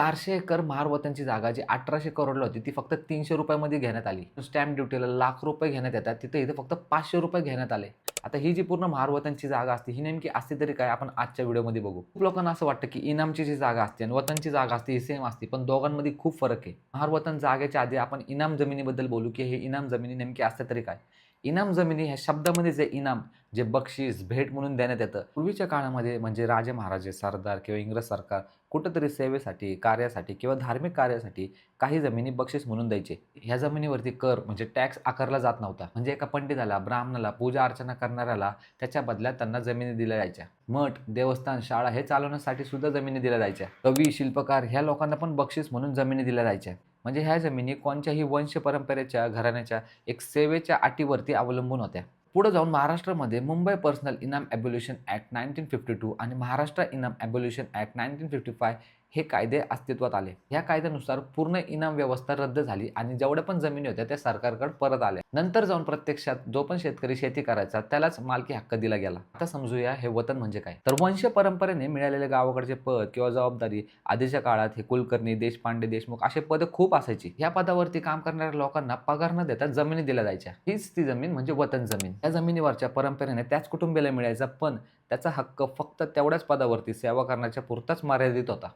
चारशे एकर महारवतांची जागा जी अठराशे करोडला होती ती फक्त तीनशे रुपयामध्ये घेण्यात आली. स्टॅम्प ड्युटीला लाख रुपये घेण्यात येतात तिथे इथे फक्त पाचशे रुपये घेण्यात आले. आता ही जी पूर्ण महारवतांची जागा असते ही नेमकी असते तरी काय? आपण आजच्या व्हिडिओमध्ये बघू. खूप लोकांना असं वाटतं की इनामची जी जागा असते आणि वतनची जागा असते ही सेम असते पण दोघांमध्ये खूप फरक आहे. महारवतन जागेच्या आधी आपण इनाम जमिनीबद्दल बोलू की हे इनाम जमिनी नेमकी असते तरी काय? इनाम जमिनी ह्या शब्दामध्ये जे इनाम जे बक्षीस भेट म्हणून देण्यात येतं पूर्वीच्या काळामध्ये म्हणजे राजे महाराजे सरदार किंवा इंग्रज सरकार कुठंतरी सेवेसाठी कार्यासाठी किंवा धार्मिक कार्यासाठी काही जमिनी बक्षीस म्हणून द्यायचे. ह्या जमिनीवरती कर म्हणजे टॅक्स आकारला जात नव्हता. म्हणजे एका पंडिताला ब्राह्मणाला पूजा अर्चना करणाऱ्याला त्याच्या बदल्यात त्यांना जमिनी दिल्या जायच्या. मठ देवस्थान शाळा हे चालवण्यासाठी सुद्धा जमिनी दिल्या जायच्या. कवी शिल्पकार ह्या लोकांना पण बक्षीस म्हणून जमिनी दिल्या जायच्या. म्हणजे ह्या जमिनी कोणत्याही वंश परंपरेच्या घराण्याच्या एक सेवेच्या अटीवरती अवलंबून होत्या. पुढे जाऊन महाराष्ट्रामध्ये मुंबई पर्सनल इनाम abolition act nineteen fifty two आणि महाराष्ट्र इनाम abolition act nineteen fifty five हे कायदे अस्तित्वात आले. या कायद्यानुसार पूर्ण इनाम व्यवस्था रद्द झाली आणि जेवढ्या पण जमिनी होत्या त्या सरकारकडे परत आल्या. नंतर जाऊन प्रत्यक्षात जो पण शेतकरी शेती करायचा त्यालाच मालकी हक्क दिला गेला. आता समजूया हे वतन म्हणजे काय? तर वंश परंपरेने मिळालेले गावाकडचे पद किंवा जबाबदारी आधीच्या काळात हे कुलकर्णी देशपांडे देशमुख असे पद खूप असायची. या पदावरती काम करणाऱ्या लोकांना पगार न देता जमिनी दिल्या जायच्या. हीच ती जमीन म्हणजे वतन जमीन. त्या जमिनीवरच्या परंपरेने त्याच कुटुंबियाला मिळायचा पण त्याचा हक्क फक्त तेवढ्याच पदावरती सेवा करण्याच्या पुरताच मर्यादित होता.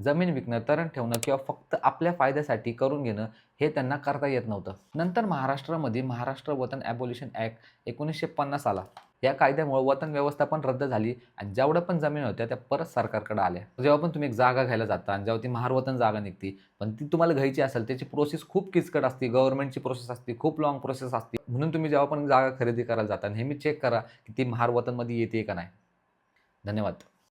जमीन विकणं तरण ठेवणं किंवा फक्त आपल्या फायद्यासाठी करून घेणं हे त्यांना करता येत नव्हतं. नंतर महाराष्ट्रामध्ये महाराष्ट्र वतन ॲबोल्युशन ॲक्ट एकोणीसशे पन्नास आला. या कायद्यामुळे वतन व्यवस्था पण रद्द झाली आणि जेवढ्या पण जमीन होत्या त्या परत सरकारकडे आल्या. जेव्हा पण तुम्ही एक जागा घ्यायला जाता आणि जेव्हा ती महारवतन जागा निघते पण ती तुम्हाला घ्यायची असेल त्याची प्रोसेस खूप किचकट असते गव्हर्नमेंटची प्रोसेस असते खूप लॉंग प्रोसेस असते. म्हणून तुम्ही जेव्हा पण जागा खरेदी करायला जाता नेहमी चेक करा की ती महारवतनमध्ये येते का नाही. धन्यवाद.